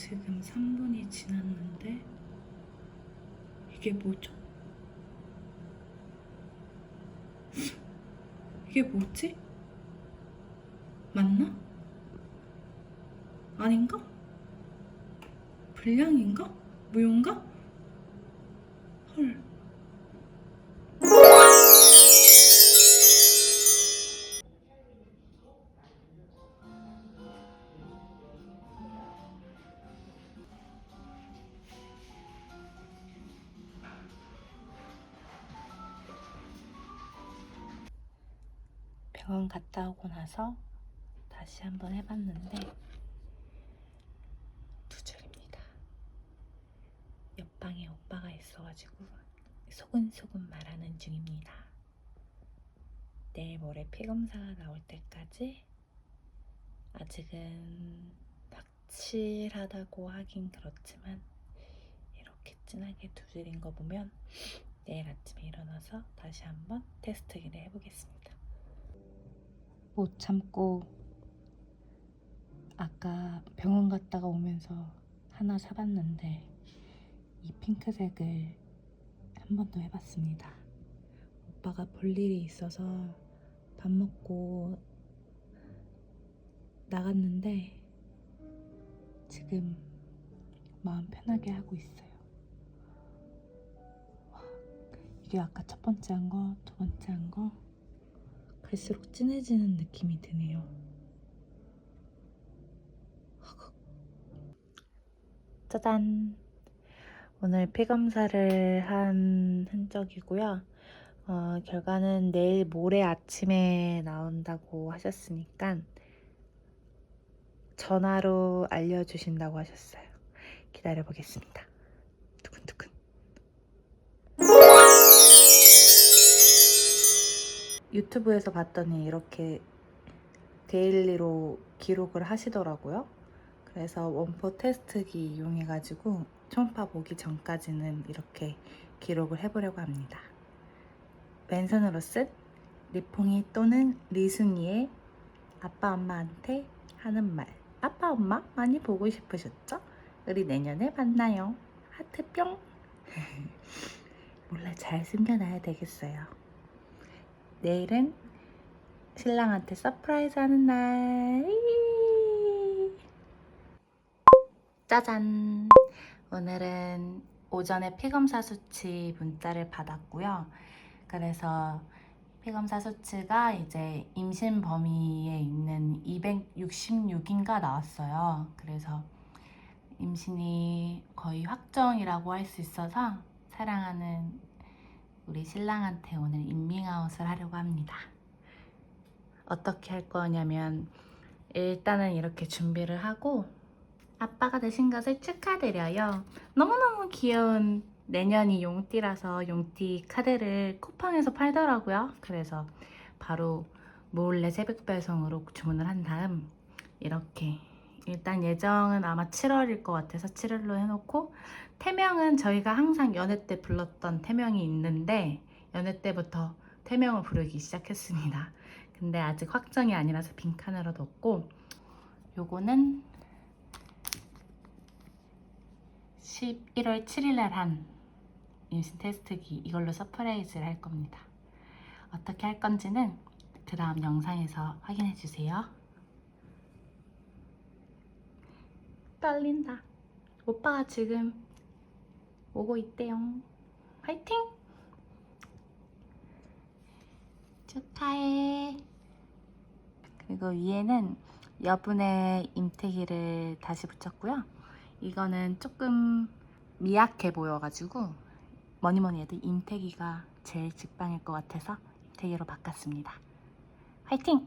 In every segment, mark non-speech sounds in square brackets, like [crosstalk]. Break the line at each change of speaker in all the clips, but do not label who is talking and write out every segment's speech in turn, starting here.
지금 3분이 지났는데 이게 뭐죠? 이게 뭐지? 병원 갔다 오고 나서 다시 한번 해봤는데 두 줄입니다. 옆방에 오빠가 있어가지고 소근소근 말하는 중입니다. 내일 모레 피검사가 나올 때까지 아직은 확실하다고 하긴 그렇지만 이렇게 진하게 두 줄인 거 보면 내일 아침에 일어나서 다시 한번 테스트기를 해보겠습니다. 못 참고 아까 병원 갔다가 오면서 하나 사봤는데 이 핑크색을 한 번 더 해봤습니다. 오빠가 볼 일이 있어서 밥 먹고 나갔는데 지금 마음 편하게 하고 있어요. 와, 이게 아까 첫 번째 한 거, 두 번째 한 거, 갈수록 진해지는 느낌이 드네요. 짜잔! 오늘 피 검사를 한 흔적이고요. 어, 결과는 내일 모레 아침에 나온다고 하셨으니까 전화로 알려주신다고 하셨어요. 기다려 보겠습니다. 유튜브에서 봤더니 이렇게 데일리로 기록을 하시더라고요. 그래서 원포 테스트기 이용해가지고 초음파 보기 전까지는 이렇게 기록을 해보려고 합니다. 왼손으로 쓴 리퐁이 또는 리순이의 아빠 엄마한테 하는 말. 아빠 엄마 많이 보고 싶으셨죠? 우리 내년에 만나요. 하트 뿅. [laughs] 몰래 잘 숨겨놔야 되겠어요. 내일은 신랑한테 서프라이즈 하는 날. 짜잔! 오늘은 오전에 피검사 수치 문자를 받았고요. 그래서 피검사 수치가 이제 임신 범위에 있는 266인가 나왔어요. 그래서 임신이 거의 확정이라고 할 수 있어서 사랑하는 우리 신랑한테 오늘 인밍아웃을 하려고 합니다. 어떻게 할 거냐면 일단은 이렇게 준비를 하고 아빠가 되신 것을 축하드려요. 너무너무 귀여운 내년이 용띠라서 용띠 카드를 쿠팡에서 팔더라고요. 그래서 바로 몰래 새벽 배송으로 주문을 한 다음 이렇게 일단 예정은 아마 7월일 것 같아서 7월로 해놓고 태명은 저희가 항상 연애 때 불렀던 태명이 있는데 연애 때부터 태명을 부르기 시작했습니다. 근데 아직 확정이 아니라서 빈칸으로 뒀고 요거는 11월 7일 날 한 임신 테스트기 이걸로 서프라이즈를 할 겁니다. 어떻게 할 건지는 그 다음 영상에서 확인해 주세요. 떨린다. 오빠가 지금 오고 있대요. 화이팅! 축하해. 그리고 위에는 여분의 임태기를 다시 붙였고요. 이거는 조금 미약해 보여가지고 뭐니 뭐니 해도 임태기가 제일 직방일 것 같아서 임태기로 바꿨습니다. 화이팅!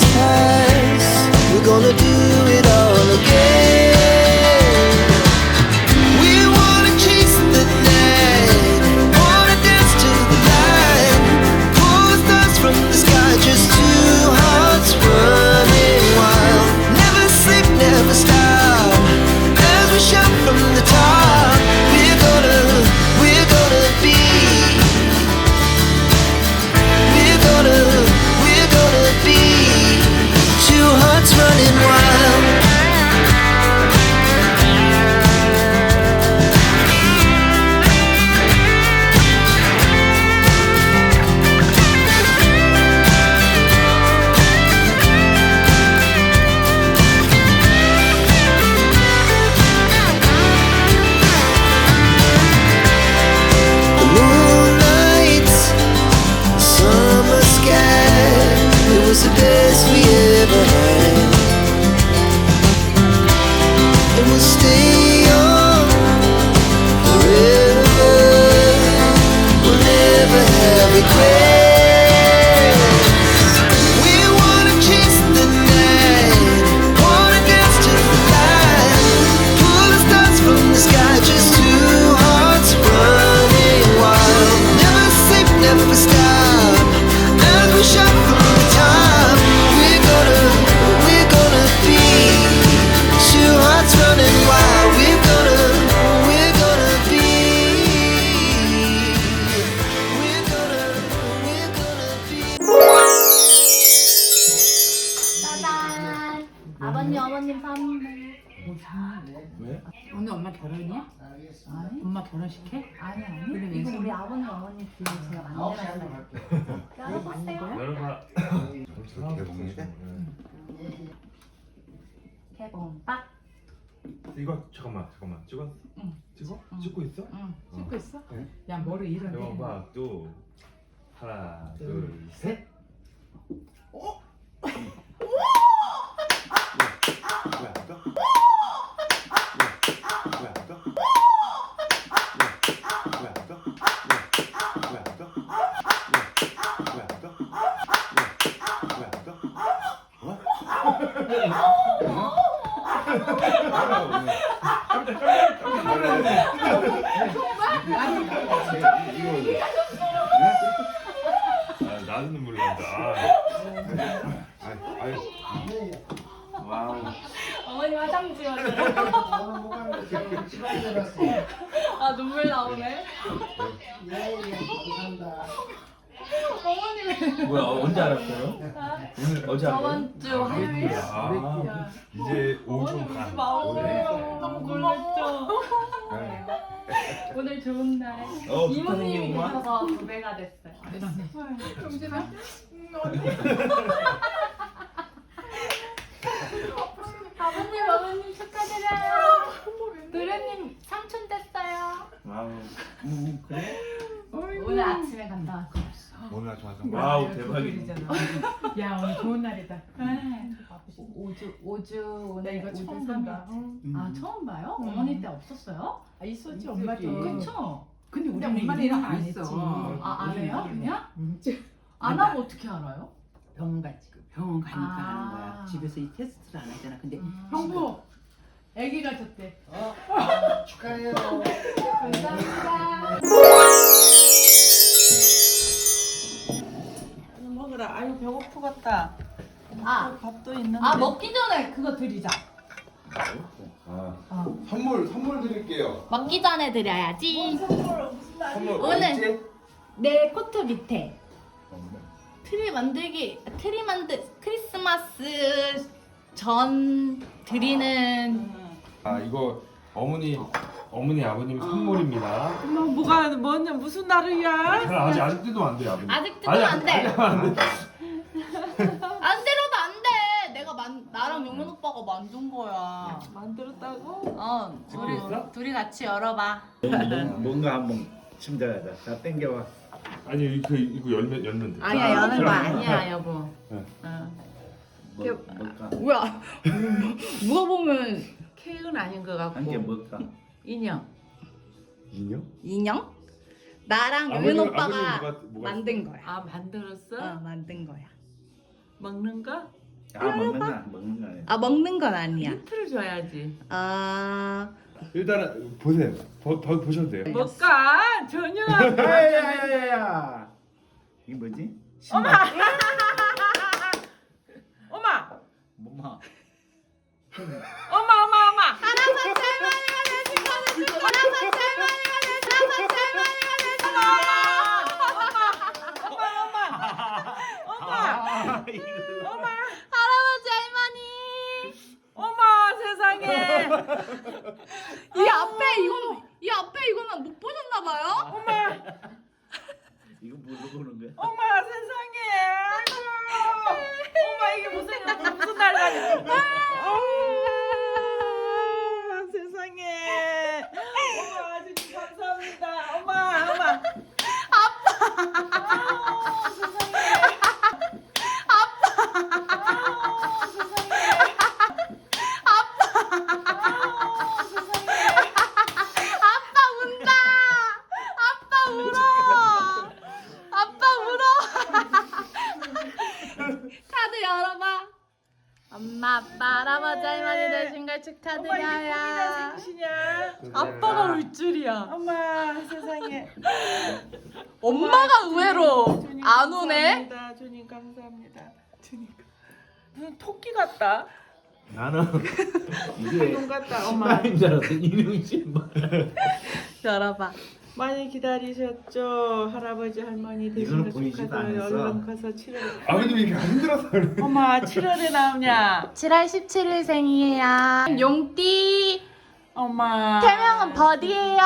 Pass. We're gonna do it all
왜?
오늘 엄마 결혼이야? 엄마 결혼식해?
아니, 아니. 이거 우리 아버님, 어머님 뒤에 제가 만들었어요. [laughs] 열어보세요.
열어봐.
개봉박.
이거 잠깐만 잠깐만 찍어?
응.
찍어?
응.
찍고 있어?
응. 찍고 있어?
네.
야 머리 이런데.
대박봐 또 하나 둘 셋. 어? 왜안 떠? 왜안 떠? 왜안 떠? 왜안 떠? 왜안 떠? 왜안 떠? 어? 깜짝 깜짝 아, 나는 몰랐다. 아, 와우.
어머님 화장 지워줘. [laughs] 아, 눈물 나오네. 어머님.
뭐야, 언제 알았어요? 오늘 어제
저번 주 화요일.
아, 이제 오중 간.
마음이에요. 너무 놀랬죠?
네. [laughs]
오늘 좋은 날.
어,
이모님이 계셔서 두 배가 됐어요.
정신아?
아버님, 어머님 축하드려요. 도련님 삼촌 됐어요.
와우.
오늘 아침에 간다 왔어요.
오늘 아주 완전 와우 대박이다.
오주
나
오늘
이거
오주
처음
삼일.
본다.
아 처음 봐요?
음.
어머니 때 없었어요?
아, 있었지 엄마도.
그쵸?
근데 우리
근데
엄마는
엄마는
이런 거 했지.
있어.
아 안 해요? 그냥?
음.
안 하고 어떻게 알아요?
병원 갔지. 그 병원 가니까
아.
하는 거야. 집에서 이 테스트를 안 하잖아. 근데
형부, 아기 가 졌대. [laughs]
감사합니다.
먹으라. 아유 배고프겠다.
아,
밥도 있는데.
아 먹기 전에 그거 드리자.
아, 선물 선물 드릴게요.
먹기 전에 드려야지.
선물
오늘.
언제?
내 코트 밑에. 트리 만들기 트리 만들 크리스마스 전 드리는
아 이거 어머니 어머니 아버님 선물입니다.
엄마 뭐가 뭐냐 무슨 날이야?
그럼 아직 아직 뜯으면 안 돼요 아버님.
아직 뜯으면 안 돼.
안 돼.
안 때려도 안 돼. 내가 만 나랑 용현 오빠가 만든 거야.
만들었다고?
어 둘이
있어?
둘이 같이 열어봐.
뭔가 한번 침대에다 자 땡겨와
아니 이거 이거 열면 열면 돼.
아니야 여는 거 아니야 여보.
네.
뭐, 뭘까
뭐야? [laughs] 누가 보면
케이크는 아닌 것 같고.
한개 뭘까
인형.
인형?
인형? 나랑
아버님
오빠가
뭐가- 뭐가
만든 거야.
아 만들었어?
어 만든 거야.
먹는 거?
아 먹는 거 먹는 거 아니야
아 먹는 건 아니야.
힌트를 줘야지.
아
일단은 보세요. 더, 더 보셔도 돼요.
뭘까? 전혀.
야야야야야 [laughs] 이게 뭐지 신발
엄마. 엄마 엄마 엄마.
할아버지 할머니가 되신 거는 할아버지 할머니가 되신 할아버지 할머니가 되신
아 이거
엄마.
할아버지 할머니.
엄마 세상에.
이 앞에 이거는 이 앞에 이거는 못 보셨나 봐요?
엄마.
이거 뭘로 보는 거야
엄마 세상에. 아이고. 엄마 이게 무슨 무슨 날이야? 아, 세상에. 엄마 아주 감사합니다. 엄마 엄마. 아빠. 세상에. 아빠. 세상에. 아빠. 세상에.
아빠 운다. 아빠 울어. 아빠 울어. 카드 열어봐. 엄마 아빠 할아버지 할머니 되신 걸
엄마 이게
축하드려요.
생신이야.
아빠가 울 줄이야.
엄마 세상에.
엄마가 의외로
주님
안 오네.
감사합니다. 주님 주님 감- 무슨 토끼 같다.
나는 [laughs] 이게
놈 같다.
신발인 줄 알았어 이름 신발 [laughs]
열어봐.
많이 기다리셨죠. 할아버지 할머니
이거는 보이지도
축하드려요. 얼른 가서 7월.
아버님 이렇게 안 힘들어서 그래.
엄마 7월에 나오냐? [laughs]
7월 17일 생이에요. 용띠.
엄마.
태명은 버디예요.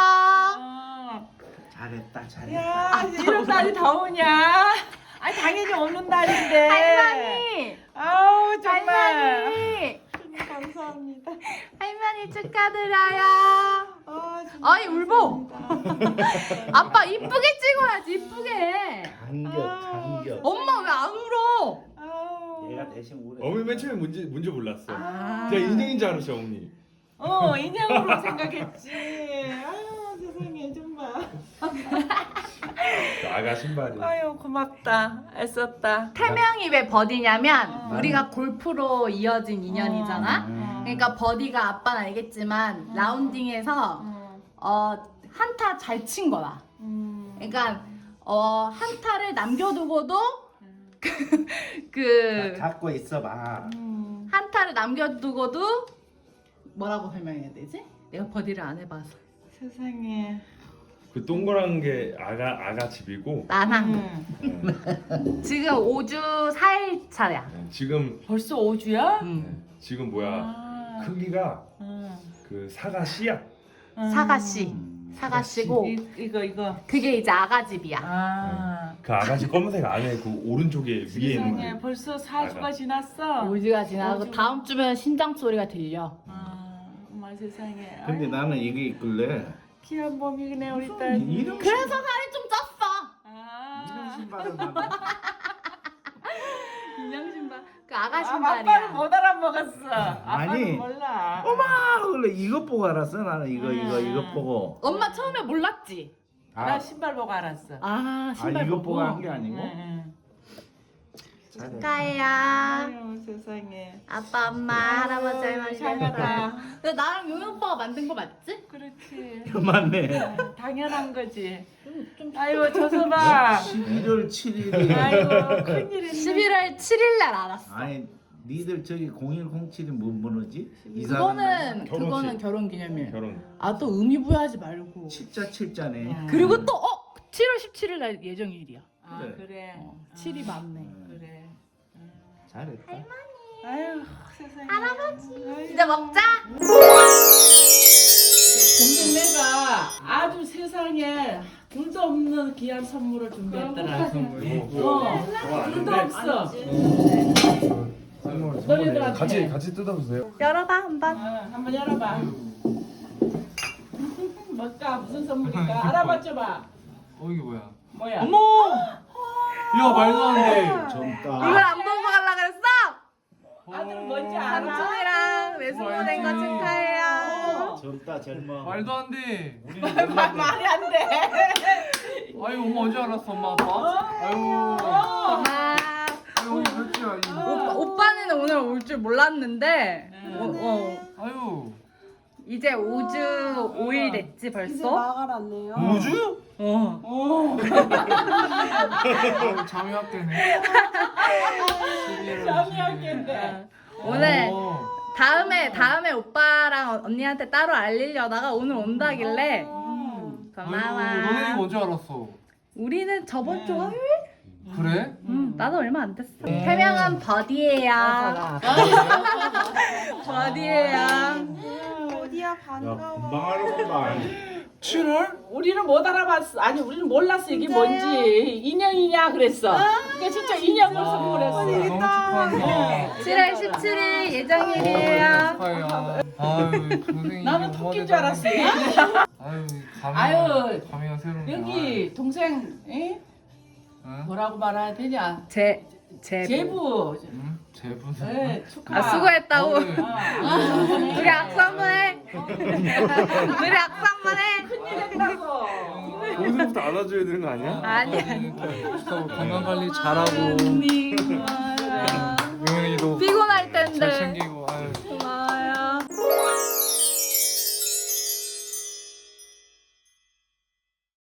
어.
잘했다 잘했다
야 이런 날이 다 오냐? 아니 당연히 오는 날인데.
할머니.
아우 정말.
할머니.
감사합니다.
할머니 축하드려요.
아,
아이, 울보.
감사합니다. [laughs]
아빠 이쁘게 찍어야지 이쁘게.
간격 간격
엄마 왜 안 울어?
아우.
얘가 대신 우리
어머니 맨 처음에 뭔지 뭔지 몰랐어.
아.
그냥 인형인 줄 알았어 어머니.
어 인형으로 생각했지. 아유 세상에 정말. [laughs]
그 아가 신발이.
아유 고맙다. 애썼다.
태명이 왜 버디냐면
어.
우리가 골프로 이어진 인연이잖아.
음.
그러니까 버디가 아빠는 알겠지만 라운딩에서
음,
어 한타 잘 친 거야.
음.
그러니까 어 한타를 남겨두고도
음.
그
자, 잡고 있어봐
음.
한타를 남겨두고도 뭐라고 설명해야 되지? 내가 버디를 안 해봐서
세상에.
그 동그란 게 아가 아가 집이고
나랑
음.
지금 5주 4일 차야.
네, 지금
벌써 5주야?
음.
지금 뭐야
아.
크기가
음.
그 사과 씨야.
음.
사과씨
음.
사과씨고
이, 이거 이거.
그게 이제 아가집이야.
아.
그 아가씨 검은색 안에 그 오른쪽에 위에 있는
세상에
거.
벌써 4주가
아가.
지났어.
5주가 지나고
오주.
다음 주면 신장 소리가 들려.
아, 엄마 세상에.
근데
아유,
나는 이게 있길래
귀한 몸이네 우리 딸.
이런
그래서 살이 좀 쪘어.
이런
아.
신발을 나는 [laughs]
인형 신발. 그 아가
아,
신발이야.
아빠는 못 알아먹었어. 아빠는
아니.
몰라.
아 원래 이것 보고 알았어 나는 이거 이거
음.
이것 보고
엄마 처음에 몰랐지.
나
아,
신발 보고 알았어.
아
아
신발
이것
보고.
보고 한게 아니고
응, 응.
축하해요.
아유 세상에.
아빠, 엄마,
아유,
할아버지, 할머니.
잘하다.
근데 나랑 용현 오빠가 만든 거 맞지?
그렇지.
맞네
당연한 거지.
좀
아이고 저서 봐.
11월 7일이
아이고 큰일이네.
11월 7일 날 알았어.
아니 니들 저기 0107이 뭔 번호지?
그거는
결혼식.
그거는 결혼 기념일.
결혼.
아 또 의미 부여하지 말고.
칠자 칠자네
음.
그리고 또 어? 7월 17일 날 예정일이야.
아
그래.
그래.
어, 칠이 많네.
잘했다.
아유 세상에.
이제 먹자.
동생네가 아주 세상에 둘도 없는 귀한 선물을 준비했더라. 어, 둘도 없어. 너희들한테.
같이 같이 뜯어보세요.
열어봐 한번.
어, 한번 열어봐. [laughs] 뭘까 무슨 선물일까 알아봤죠 봐.
어 이게 뭐야?
뭐야?
어머.
야 말도 안 돼.
젊다.
안 갈라 그랬어?
아들 뭔지 알아?
삼촌이랑 외숙모 된 거 축하해요.
젊다 젊어.
말도 안 돼.
우리는
말, 말이 안 돼.
아유 엄마 언제 알았어 엄마 아빠? 아유
고마워.
아유 그렇지 아유.
오빠, 오빠는 오늘 올 줄 몰랐는데 어, 어.
아유
이제 5주 5일 됐지 벌써?
우주?
어.
아유 잠이 왔겠네.
잠이 왔겠네.
오늘
어.
다음에 다음에 오빠랑 언니한테 따로 알리려다가 오늘 온다길래
너네 이거
고마워.
언제 알았어?
우리는 저번 주 화요일?
그래?
응, 나도 얼마 안 됐어. 태명은 버디예요. [laughs] 버디예요.
야 금방 알아본다.
7월?
우리는 못 알아봤어. 아니 우리는 몰랐어 이게 뭔지 인형이냐 그랬어. 그러니까 진짜 인형을 선물했어.
너무 축하한다.
7월 17일 예정일이에요.
축하해요. 아유 동생이
나는 토끼인 줄 알았어.
아유 감이
아유,
감이가 새로운
여기 동생 에?
응?
뭐라고 말해야 되냐?
제 제부.
제부.
응? 제분.
네, 축하.
아 수고했다고.
어,
아,
우리 악수 한번 해. 우리 악수 한번 해.
큰일이라고.
오늘부터 안아줘야 되는 거 아니야?
아니야.
건강 관리 잘하고 용현이도
피곤할 텐데.
잘 챙기고